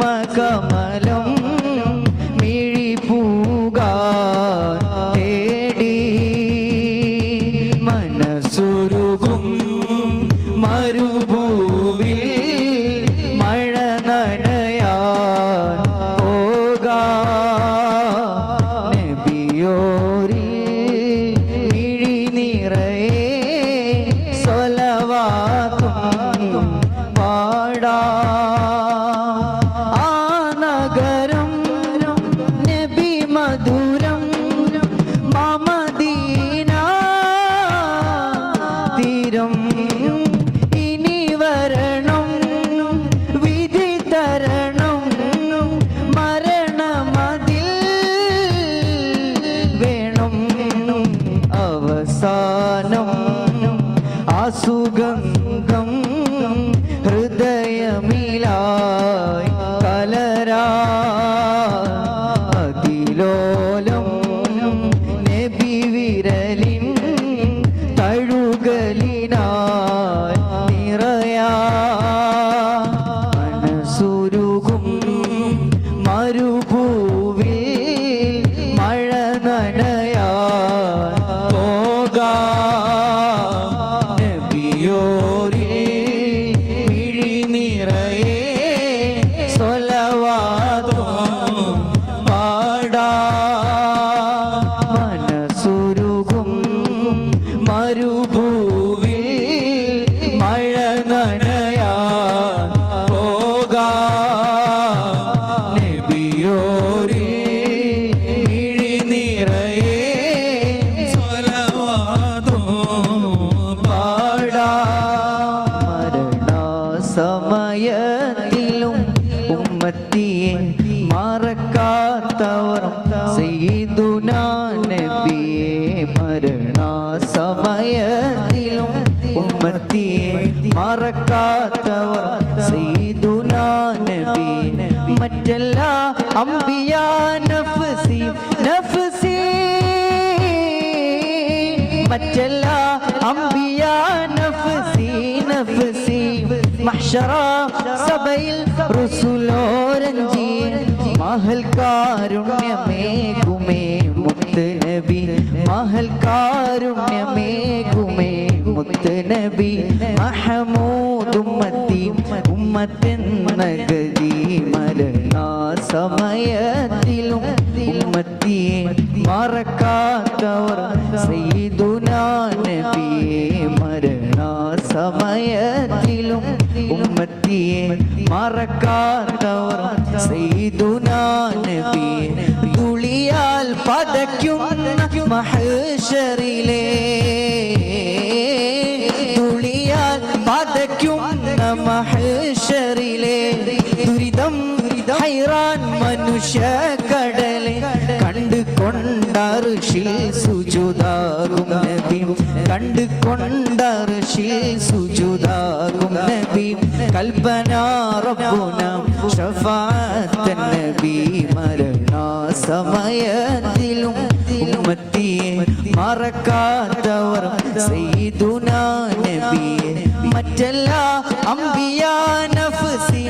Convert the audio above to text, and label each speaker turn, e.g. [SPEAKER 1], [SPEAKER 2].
[SPEAKER 1] मकमा മധുരം ഇനി മരണമതിൽ വേണം. അവസാനം ഹൃദയമിലായി മരുഭൂവിൽ മഴ നനയാ പോകാ നബിയോരിൽ ഉമ്മത്തിയെ മറക്കാത്തവർ സയ്യിദുനാ നബിയെ മരണസമയത്തിലും ഉമ്മത്തിയെ മറക്കാത്തവർ സയ്യിദുനാ നബി മറ്റെല്ലാ അംബിയ നഫ്സി നഫ്സി. മറ്റെല്ലാ അംബിയ നഫ്സി നഫ്സി. മഹ്ശറ സബയിൽ റുസുലോരഞ്ചി മഹൽ കാരുണ്യമേകുമേ മുത്ത് നബി മഹൽ കാരുണ്യമേകുമേ മുത്ത് നബി മഹമൂദ് ഉമ്മത്തി ഉമ്മത്തെന്ന ഗതി മരണാ സമയത്തിലും ഉമ്മത്തിയെ മറക്കാത്തവർ സയ്യിദുനാ നബിയെ മരണാ സമയത്തിലും ഉമ്മത്തിയെ മറക്കാത്തവർ സയ്യിദുനാ മഹേശ്വരിലേ തുളിയാൽ പതയ്ക്കും മഹേശ്വരിലെ ദുരിതം ഹൈറാൻ മനുഷ്യ കടലെ കണ്ടു കൊണ്ടർഷിൽ സുജുതാകും നബി കണ്ടു കൊണ്ടർഷിൽ സുജുതാകും നബി കൽപ്പന റബ്ബുന ഷഫാഅത്തൻ നബി മരണാ സമയത്തിലും ഉമ്മത്തിയെ മറക്കാത്തവർ സൈദുന നബിയെ. മറ്റെല്ലാ അമ്പിയാ നഫ്സി.